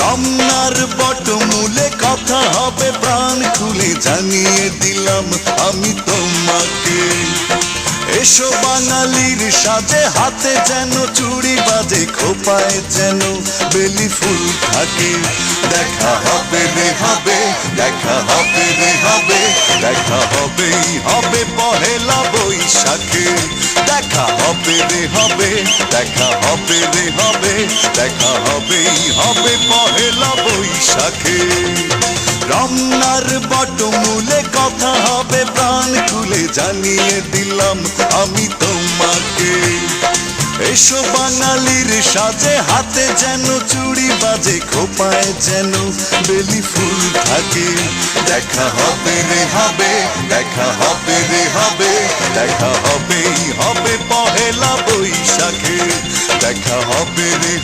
রমনার বট মূলে কথা হবে প্রাণ খুলে জানিয়ে দিলাম আমি তোমাকে। এসো বাঙালির সাজে, হাতে যেন চুড়ি বাজে, খোপায় যেন বেলি ফুল থাকে। দেখা হবে রে হবে, দেখা হবে রে হবে, দেখা হবেই হবে পহেলা বৈশাখে। দেখা হবে রে হবে, দেখা হবে রে হবে, দেখা হবেই হবে পহেলা বৈশাখে। রমনার বটমূলে কথা হবে, প্রাণ খুলে জানিয়ে দিলাম আমি তোমাকে। এসো বাঙালির সাজে, হাতে যেন চুড়ি বাজে, খোপায় যেন বেলি ফুল থাকে। দেখা হবে রে হবে, দেখা হবে রে হবে, দেখা হবেই হবে পহেলা দেখা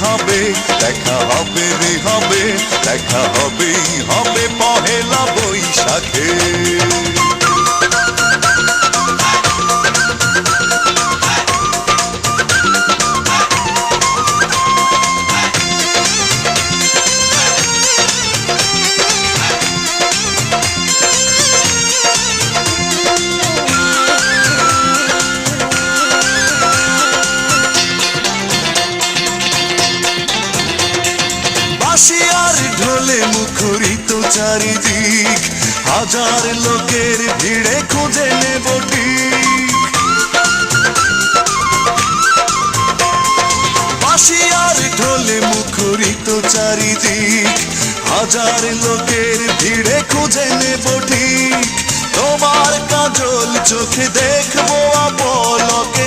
হবে হবে দেখা হবে রে হবে দেখা হবেই হবে পহেলা বৈশাখে। বাঁশি আর ঢোলে মুখরিত চারিদিক, হাজার লোকের ভিড়ে খুঁজে নেব মুখরিত চারিদিক, হাজার লোকের ভিড়ে খুঁজে নেব ঠিক। তোমার কাজল চোখে দেখব আপলকে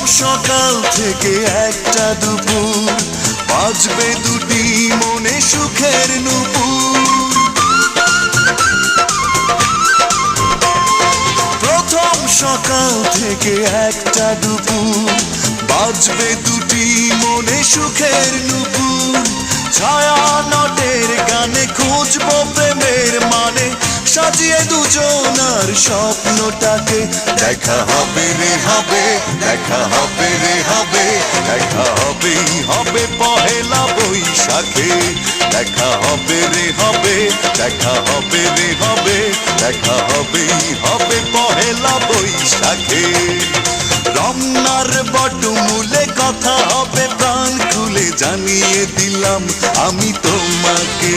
প্রথম সকাল থেকে একটা দুপুর। বাজবে দুটি মনে সুখের নুপুর। প্রথম সকাল থেকে একটা দুপুর। বাজবে দুটি মনে সুখের নুপুর। ছায়া নটের গানে খুঁজবো মানে সাজিয়ে দুজনার স্বপ্নটাকে। দেখা হবে রে হবে দেখা হবে রে হবে দেখা হবে হবে পহেলা বৈশাখে। দেখা হবে রে হবে দেখা হবে রে হবে দেখা হবে হবে পহেলা বৈশাখে। রমনার বটমূলে কথা হবে প্রাণ খুলে জানিয়ে দিলাম আমি তোমাকে।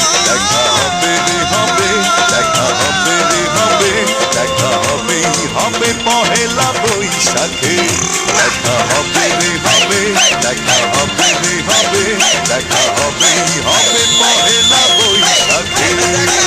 পহেলা বৈশাখে দেখা হবে রে হবে দেখা হবে রে হবে দেখা হবে হবে পহেলা বৈশাখে